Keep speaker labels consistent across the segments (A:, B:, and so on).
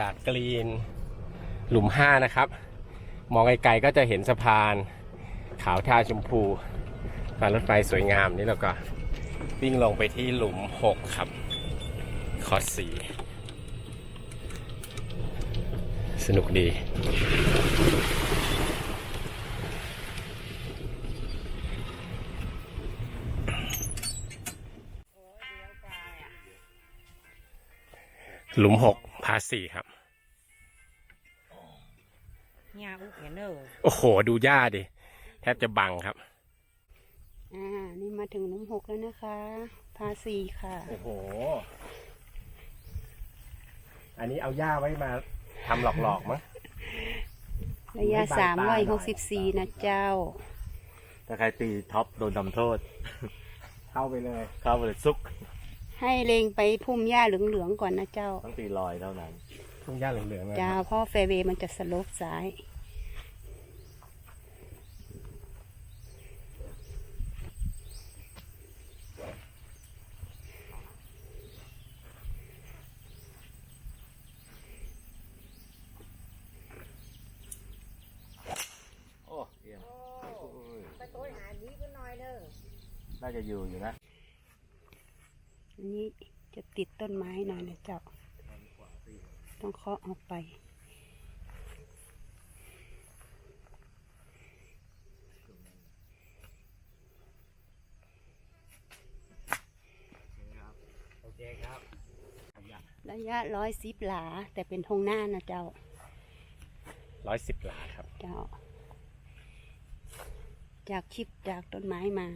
A: จากกรีนหลุมห้านะครับ มองไกลๆก็จะเห็นสะพาน ขาวทาชมพูสะพานรถไฟสวยงามนี่แล้วก็วิ่งลงไปที่หลุมหกครับ คอร์สสีสนุกดี หลุมหก พาสี่ครับ
B: เนี่ยอุกเห็นเนอ
A: โอ้โห ดูหญ้าดิแทบจะบังครับ
C: อ่า นี่มาถึงหลุมหกแล้วนะคะ พาสีค่ะ
A: โอ้โห อันนี้เอาหญ้าไว้มาทำหลอกๆมั้ง
C: ระยะ
A: ไม่บาง
C: สาม
A: ตา
C: ร้อย
A: หน่
C: ห
A: อย
C: กสิบสี่นะเจ้า
D: ถ้าใครตีท็อปโดนทำโทษ
A: เข้าไปเลย
D: เข้าไปเลยซุก
C: ให้เลงไปพุ่มหญ้าเหลืองๆก่อนนะเจ้า
D: ต้องตีลอยเท่านั้น
A: ทุ่งหญ้าเหลืองๆนะค
C: เจ้า
A: รับ
C: เพราะแฟร์เวย์มันจะสโลปซ้าย
D: โอ้เยี่ยม
B: ไปตัวหาดีก็น้อยเด้อ
D: น่าจะอยู่อยู่นะ
C: อันนี้จะติดต้นไม้หน่อยนะเจ้า ต้องเคาะออกไป
A: โอเคครับ
C: ระยะร้อยสิบหลา แต่เป็นทงหน้านะเจ้า
A: ร้อยสิบหลาครับ
C: เจ้า จากชิปจากต้นไม้มา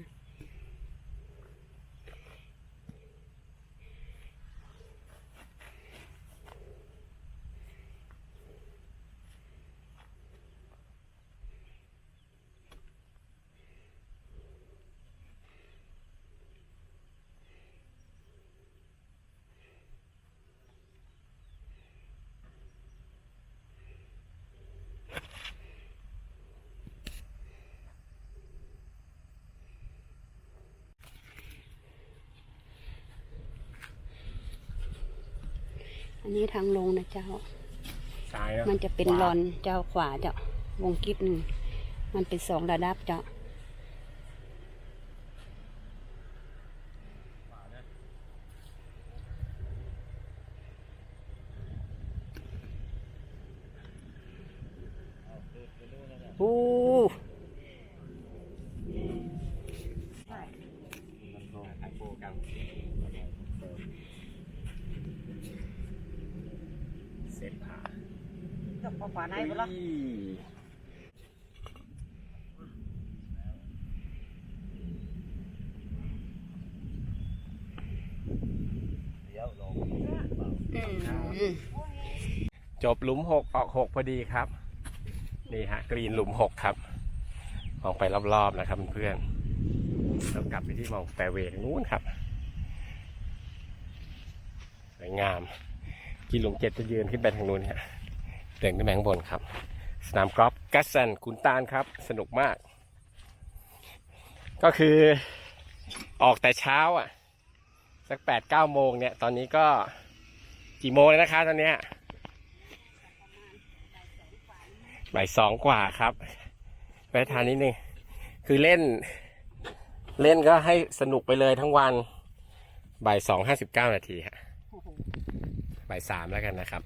C: อันนี้ทางลงนะเจ้า
A: ซ้ายเนอะ
C: มันจะเป็น
A: ขวา
C: ลอนเจ้าขวาเจ้าวงกิฟหนึ่ง มันเป็นสองระดับเจ้าโอ้
A: ถ่ายโปรแกรมเสร็จผ่า
B: จบปขวาในบ่ล่ะ
D: เดี๋ยวลง
C: อืม
A: จบหลุมหกออกหกพอดีครับ นี่ฮะ กรีนหลุมหกครับ มองไปรอบๆนะครับเพื่อนๆแล้วกลับไปที่มองแฟร์เวทางนู้นครับสวยงาม กินหลุมเจ็ดจะยืนขึ้นไปทางนู้นฮะ เดินขึ้นไปข้างบนครับ สนามกอล์ฟกัสซันขุนตาลครับ สนุกมาก ก็คือออกแต่เช้าอะ สักแปดเก้าโมงเนี่ย ตอนนี้ก็กี่โมงแล้วนะคะตอนเนี้ยบ่ายสองกว่าครับไปทานนิดนึงคือเล่น เล่นก็ให้สนุกไปเลยทั้งวันบ่ายสองห้าสิบเก้านาทีฮะบ่ายสามแล้วกันนะครับ